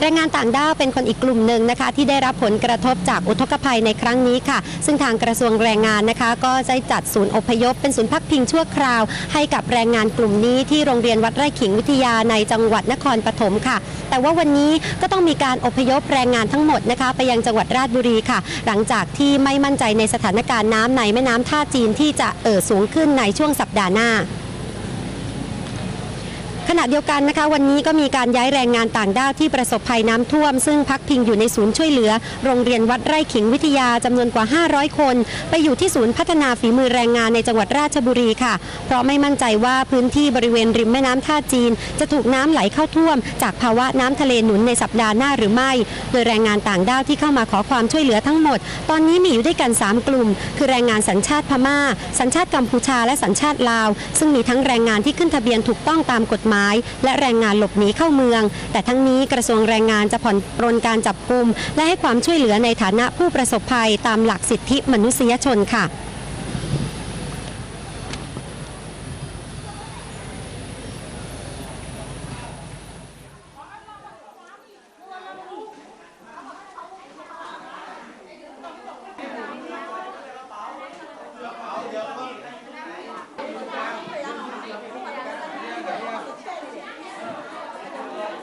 แรงงานต่างด้าวเป็นคนอีกกลุ่มหนึ่งนะคะ ที่ได้รับผลกระทบจากอุทกภัยในครั้งนี้ค่ะ ซึ่งทางกระทรวงแรงงานนะคะ ก็ได้จัดศูนย์อพยพ เป็นศูนย์พักพิงชั่วคราว ให้กับแรงงานกลุ่มนี้ที่โรงเรียนวัดไร่ขิงวิทยาในจังหวัดนครปฐมค่ะ แต่ว่าวันนี้ก็ต้องมีการอพยพแรงงานทั้งหมดนะคะ ไปยังจังหวัดราชบุรีค่ะ หลังจากที่ไม่มั่นใจในสถานการณ์น้ำในแม่น้ำท่าจีนที่จะเอ่อสูงขึ้นในช่วงสัปดาห์หน้า ขณะเดียวกันนะคะ วันนี้ก็มีการย้ายแรงงานต่างด้าวที่ประสบภัยน้ำท่วม ซึ่งพักพิงอยู่ในศูนย์ช่วยเหลือ โรงเรียนวัดไร่ขิงวิทยาจำนวนกว่า 500 คน ไปอยู่ที่ศูนย์พัฒนาฝีมือแรงงานในจังหวัดราชบุรีค่ะ เพราะไม่มั่นใจว่าพื้นที่บริเวณริมแม่น้ำท่าจีน จะถูกน้ำไหลเข้าท่วม จากภาวะน้ำทะเลหนุนในสัปดาห์หน้าหรือไม่ โดยแรงงานต่างด้าวที่เข้ามาขอความช่วยเหลือทั้งหมด ตอนนี้มีอยู่ด้วยกัน 3 กลุ่ม คือแรงงานสัญชาติพม่า สัญชาติกัมพูชาและสัญชาติลาว ซึ่งมีทั้งแรงงานที่ขึ้นทะเบียนถูกต้องตามกฎหมายและแรงงานหลบหนีเข้าเมือง แต่ทั้งนี้กระทรวงแรงงานจะผ่อนปรนการจับกลุ่มและให้ความช่วยเหลือในฐานะผู้ประสบภัยตามหลักสิทธิมนุษยชนค่ะ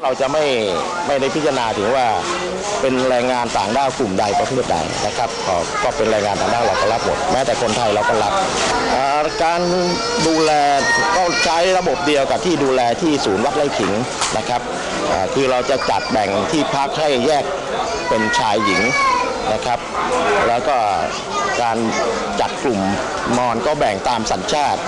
เราจะไม่ไม่ได้พิจารณาถึงว่าเป็นแรงงานต่างด้าวกลุ่มใดประเภทใดนะครับก็ก็เป็นแรงงานต่างด้าวเราก็รับหมดแม้แต่คนไทยเราก็รับการดูแลก็ใช้ระบบเดียวกับที่ดูแลที่ศูนย์วัดไร่ขิงนะครับคือเราจะจัดแบ่งที่พักให้แยกเป็นชายหญิงนะครับ แล้วก็การจัดกลุ่มมอนก็แบ่งตามสัญชาติ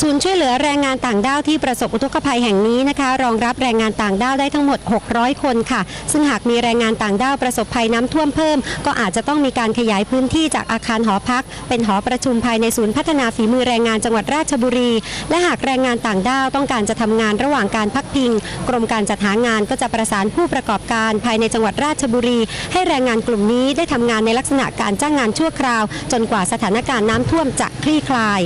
ศูนย์ช่วยเหลือแรงงานต่างด้าวที่ประสบอุทกภัยแห่งนี้นะคะ รองรับแรงงานต่างด้าวได้ทั้งหมด 600 คนค่ะ ซึ่งหากมีแรงงานต่างด้าวประสบภัยน้ำท่วมเพิ่ม ก็อาจจะต้องมีการขยายพื้นที่จากอาคารหอพัก เป็นหอประชุมภายในศูนย์พัฒนาฝีมือแรงงานจังหวัดราชบุรี และหากแรงงานต่างด้าวต้องการจะทำงานระหว่างการพักพิง กรมการจัดหางานก็จะประสานผู้ประกอบการภายในจังหวัดราชบุรี ให้แรงงานกลุ่มนี้ได้ทำงานในลักษณะการจ้างงานชั่วคราว จนกว่าสถานการณ์น้ำท่วมจะคลี่คลาย